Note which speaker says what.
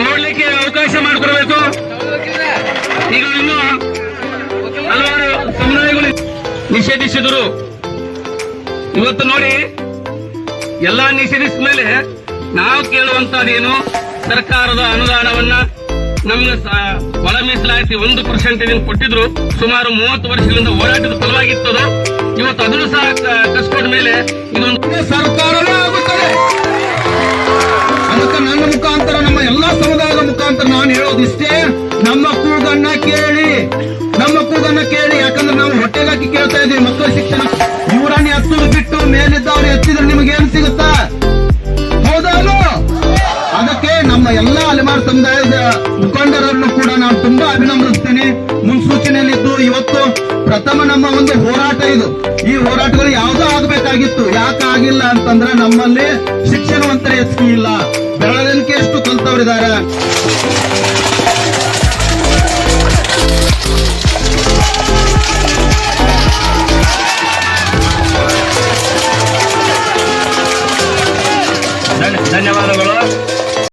Speaker 1: ನೋಡ್ಲಿಕ್ಕೆ ಅವಕಾಶ ಮಾಡಿಕೊಡ್ಬೇಕು. ಈಗ ಇನ್ನು ಹಲವಾರು ಸಮುದಾಯಗಳು ನಿಷೇಧಿಸಿದರು. ಇವತ್ತು ನೋಡಿ, ಎಲ್ಲಾ ನಿಷೇಧಿಸಿದ ಮೇಲೆ ನಾವು ಕೇಳುವಂತಹದೇನು ಸರ್ಕಾರದ ಅನುದಾನವನ್ನ ನಮ್ಗೆ ಒಳ ಮೀಸಲಾಯಿತಿ ಒಂದು ಪರ್ಸೆಂಟ್ ಇದನ್ನು ಕೊಟ್ಟಿದ್ರು. ಸುಮಾರು ಮೂವತ್ತು ವರ್ಷಗಳಿಂದ ಹೋರಾಟದ ಫಲವಾಗಿತ್ತು ಇವತ್ತು ಅದನ್ನು ಸಹ ಕಸ್ಕೊಂಡ ಮೇಲೆ ಇದೊಂದು
Speaker 2: ಸರ್ಕಾರ ಮುಖಾಂತರ ನಾನು ಹೇಳೋದಿಷ್ಟೇ, ನಮ್ಮ ಕೂಗನ್ನ ಕೇಳಿ, ನಮ್ಮ ಕೂಗನ್ನ ಕೇಳಿ, ಯಾಕಂದ್ರೆ ನಾವು ಹೊಟ್ಟೆಗಾಕಿ ಕೇಳ್ತಾ ಇದ್ದೀವಿ ಮಕ್ಕಳ ಶಿಕ್ಷಣ. ಇವರನ್ನ ಹತ್ತಿರ ಬಿಟ್ಟು ಮೇಲಿದ್ದವ್ರು ಎತ್ತಿದ್ರೆ ನಿಮಗೆ ಏನ್ ಸಿಗುತ್ತಾ? ಹೌದಾನು ಅದಕ್ಕೆ ನಮ್ಮ ಎಲ್ಲಾ ಅಲೆಮಾರ್ ಸಮುದಾಯದ ಮುಖಂಡರನ್ನು ಕೂಡ ನಾನು ತುಂಬಾ ಅಭಿನಂದಿಸ್ತೇನೆ. ಮುನ್ಸೂಚನೆಯಲ್ಲಿದ್ದು ಇವತ್ತು ಪ್ರಥಮ ನಮ್ಮ ಒಂದು ಹೋರಾಟ ಇದು. ಈ ಹೋರಾಟಗಳು ಯಾವುದೋ ಆಗಬೇಕಾಗಿತ್ತು. ಯಾಕೆ ಆಗಿಲ್ಲ ಅಂತಂದ್ರೆ ನಮ್ಮಲ್ಲಿ ಶಿಕ್ಷಣವಂತರ ಹೆಚ್ಚಿಗೆ ಇಲ್ಲ. ಬೆಳವಣಿಗೆ ಎಷ್ಟು ಕಲ್ತವರಿದ್ದಾರೆ.
Speaker 1: ಧನ್ಯವಾದಗಳು